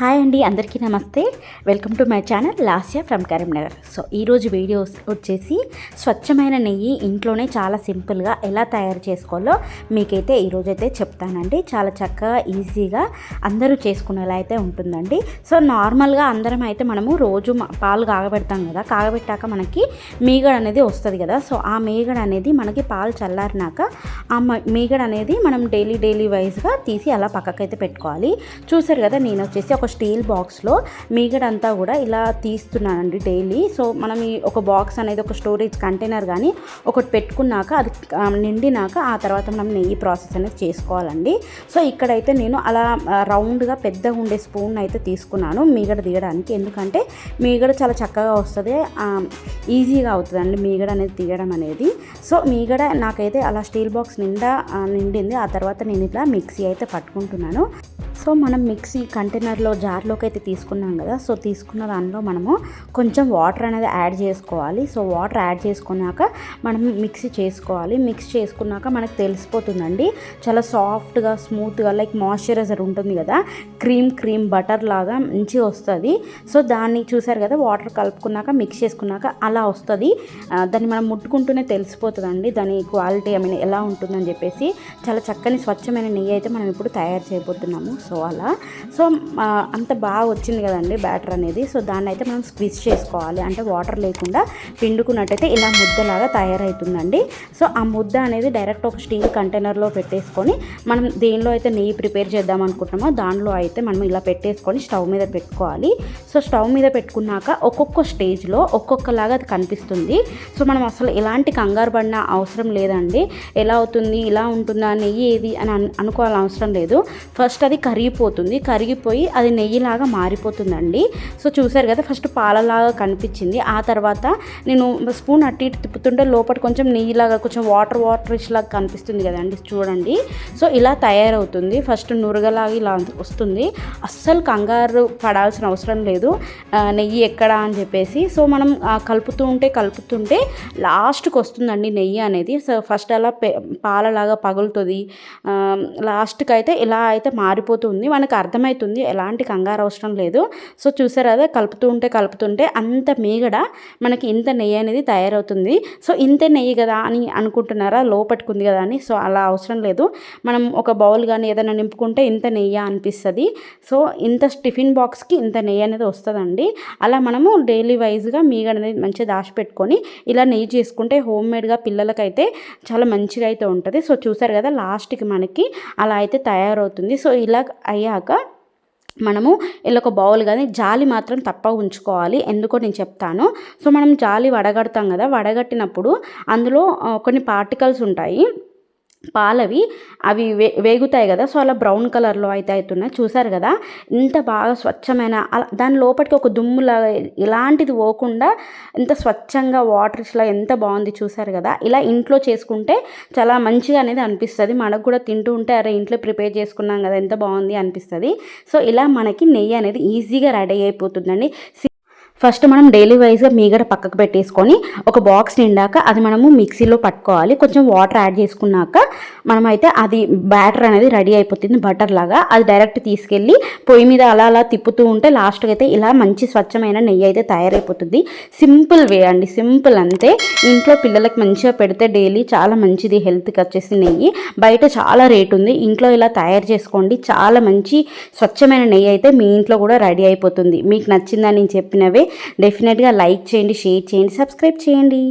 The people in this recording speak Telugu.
హాయ్ అండి అందరికీ నమస్తే. Welcome to my channel Lasya from Karimnagar so ఈరోజు వీడియో వచ్చేసి స్వచ్ఛమైన నెయ్యి ఇంట్లోనే చాలా సింపుల్గా ఎలా తయారు చేసుకోవాలో మీకైతే ఈరోజైతే చెప్తానండి. చాలా చక్కగా ఈజీగా అందరూ చేసుకునేలా అయితే ఉంటుందండి. సో నార్మల్గా అందరం అయితే మనము రోజు పాలు కాగబెడతాం కదా కాగబెట్టాక మనకి మీగడ అనేది వస్తుంది కదా. సో ఆ మీగడ అనేది మనకి పాలు చల్లారినాక ఆ మ- మీగడ అనేది మనం డైలీ డైలీ వైజ్గా తీసి అలా పక్కకైతే పెట్టుకోవాలి. చూసారు కదా నేను వచ్చేసి ఒక స్టీల్ బాక్స్లో మీగడంతా కూడా ఇలా తీస్తున్నానండి డైలీ. సో మనం ఈ ఒక బాక్స్ అనేది ఒక స్టోరేజ్ కంటైనర్ కానీ ఒకటి పెట్టుకున్నాక అది నిండినాక ఆ తర్వాత మనం నెయ్యి ప్రాసెస్ అనేది చేసుకోవాలండి. సో ఇక్కడైతే నేను అలా రౌండ్గా పెద్దగా ఉండే స్పూన్ అయితే తీసుకున్నాను మీగడ తీయడానికి. ఎందుకంటే మీగడ చాలా చక్కగా వస్తుంది ఈజీగా అవుతుందండి మీగడ అనేది తీయడం అనేది. సో మీగడ నాకైతే అలా స్టీల్ బాక్స్ నిండా నిండింది. ఆ తర్వాత నేను ఇట్లా మిక్సీ అయితే పట్టుకుంటున్నాను. సో మనం మిక్సీ కంటైనర్లో జార్లోకి అయితే తీసుకున్నాం కదా సో తీసుకున్న దానిలో మనము కొంచెం వాటర్ అనేది యాడ్ చేసుకోవాలి. సో వాటర్ యాడ్ చేసుకున్నాక మనం మిక్సీ చేసుకోవాలి. మిక్స్ చేసుకున్నాక మనకు తెలిసిపోతుందండి చాలా సాఫ్ట్గా స్మూత్గా లైక్ మాయిశ్చరైజర్ ఉంటుంది కదా క్రీమ్ క్రీమ్ బటర్ లాగా మంచిగా వస్తుంది. సో దాన్ని చూసారు కదా వాటర్ కలుపుకున్నాక మిక్స్ చేసుకున్నాక అలా వస్తుంది. దాన్ని మనం ముట్టుకుంటూనే తెలిసిపోతుందండి దాని క్వాలిటీ ఐ మీన్ ఎలా ఉంటుందని చెప్పేసి. చాలా చక్కని స్వచ్ఛమైన నెయ్యి అయితే మనం ఇప్పుడు తయారు చేయబోతున్నాము. సో అలా సో అంత బాగా వచ్చింది కదండి బ్యాటర్ అనేది. సో దాన్ని అయితే మనం స్క్విజ్ చేసుకోవాలి. అంటే వాటర్ లేకుండా పిండుకున్నట్టయితే ఇలా ముద్దలాగా తయారవుతుందండి. సో ఆ ముద్ద అనేది డైరెక్ట్ ఒక స్టీల్ కంటైనర్లో పెట్టేసుకొని మనం దేనిలో అయితే నెయ్యి ప్రిపేర్ చేద్దాం అనుకుంటున్నామో దానిలో అయితే మనం ఇలా పెట్టేసుకొని స్టవ్ మీద పెట్టుకోవాలి. సో స్టవ్ మీద పెట్టుకున్నాక ఒక్కొక్క స్టేజ్లో ఒక్కొక్కలాగా అది కనిపిస్తుంది. సో మనం అసలు ఎలాంటి కంగారు పడిన అవసరం లేదండి. ఎలా అవుతుంది ఇలా ఉంటుందా నెయ్యి ఏది అని అను- అవసరం లేదు. ఫస్ట్ అది కరిగిపోతుంది. కరిగిపోయి అది నెయ్యిలాగా మారిపోతుందండి. సో చూసారు కదా ఫస్ట్ పాలలాగా కనిపించింది. ఆ తర్వాత నేను స్పూన్ అట్టి ఇటు తిప్పుతుంటే లోపల కొంచెం నెయ్యిలాగా కొంచెం వాటర్ వాటర్ లాగా కనిపిస్తుంది కదండి చూడండి. సో ఇలా తయారవుతుంది. ఫస్ట్ నురగలాగా ఇలా వస్తుంది. అస్సలు కంగారు పడాల్సిన అవసరం లేదు. నెయ్యి ఎక్కడ అని చెప్పేసి. సో మనం కలుపుతూ ఉంటే కలుపుతుంటే లాస్ట్కి వస్తుందండి నెయ్యి అనేది. సో ఫస్ట్ అలా పె పాలలాగా పగులుతుంది. లాస్ట్కి అయితే ఇలా అయితే ఉంది మనకు అర్థమవుతుంది ఎలాంటి కంగారు అవసరం లేదు. సో చూసారు కదా కలుపుతూ ఉంటే కలుపుతుంటే అంత మీగడ మనకి ఇంత నెయ్యి అనేది తయారవుతుంది. సో ఇంత నెయ్యి కదా అని అనుకుంటున్నారా? లోపట్టుకుంది ఉంది కదా అని. సో అలా అవసరం లేదు. మనం ఒక బౌల్ కానీ ఏదైనా నింపుకుంటే ఇంత నెయ్యి అనిపిస్తుంది. సో ఇంత టిఫిన్ బాక్స్కి ఇంత నెయ్యి అనేది వస్తుందండి. అలా మనము డైలీ వైజ్గా మీగడ అనేది మంచిగా దాచిపెట్టుకొని ఇలా నెయ్యి చేసుకుంటే హోమ్ మేడ్గా పిల్లలకైతే చాలా మంచిగా అయితే ఉంటుంది. సో చూసారు కదా లాస్ట్కి మనకి అలా అయితే తయారవుతుంది. సో ఇలా అయ్యాక మనము ఇలా ఒక బౌల్ కానీ జాలి మాత్రం తప్ప ఉంచుకోవాలి. ఎందుకో నేను చెప్తాను. సో మనం జాలి వడగడతాం కదా వడగట్టినప్పుడు అందులో కొన్ని పార్టికల్స్ ఉంటాయి. పాలవి అవి వే వేగుతాయి కదా సో అలా బ్రౌన్ కలర్లో అయితే అవుతున్నాయి చూసారు కదా ఇంత బాగా స్వచ్ఛమైన అలా దాని లోపలికి ఒక దుమ్ములా ఇలాంటిది పోకుండా ఇంత స్వచ్ఛంగా వాటర్ ఇట్లా ఎంత బాగుంది చూసారు కదా ఇలా ఇంట్లో చేసుకుంటే చాలా మంచిగా అనేది అనిపిస్తుంది. మనకు కూడా తింటూ ఉంటే అరే ఇంట్లో ప్రిపేర్ చేసుకున్నాం కదా ఎంత బాగుంది అనిపిస్తుంది. సో ఇలా మనకి నెయ్యి అనేది ఈజీగా రెడీ అయిపోతుందండి. ఫస్ట్ మనం డైలీ వైజ్గా మీగడ పక్కకు పెట్టేసుకొని ఒక బాక్స్ నిండాక అది మనము మిక్సీలో పట్టుకోవాలి. కొంచెం వాటర్ యాడ్ చేసుకున్నాక మనమైతే అది బ్యాటర్ అనేది రెడీ అయిపోతుంది బటర్ లాగా. అది డైరెక్ట్ తీసుకెళ్ళి పొయ్యి మీద అలా అలా తిప్పుతూ ఉంటే లాస్ట్కి అయితే ఇలా మంచి స్వచ్ఛమైన నెయ్యి అయితే తయారైపోతుంది. సింపుల్ వే అండి సింపుల్ అంతే. ఇంట్లో పిల్లలకి మంచిగా పెడితే డైలీ చాలా మంచిది హెల్త్కి వచ్చేసి నెయ్యి. బయట చాలా రేట్ ఉంది. ఇంట్లో ఇలా తయారు చేసుకోండి. చాలా మంచి స్వచ్ఛమైన నెయ్యి అయితే మీ ఇంట్లో కూడా రెడీ అయిపోతుంది. మీకు నచ్చిందని నేను చెప్పినవే. డెఫినెట్గా లైక్ చేయండి షేర్ చేయండి సబ్స్క్రైబ్ చేయండి.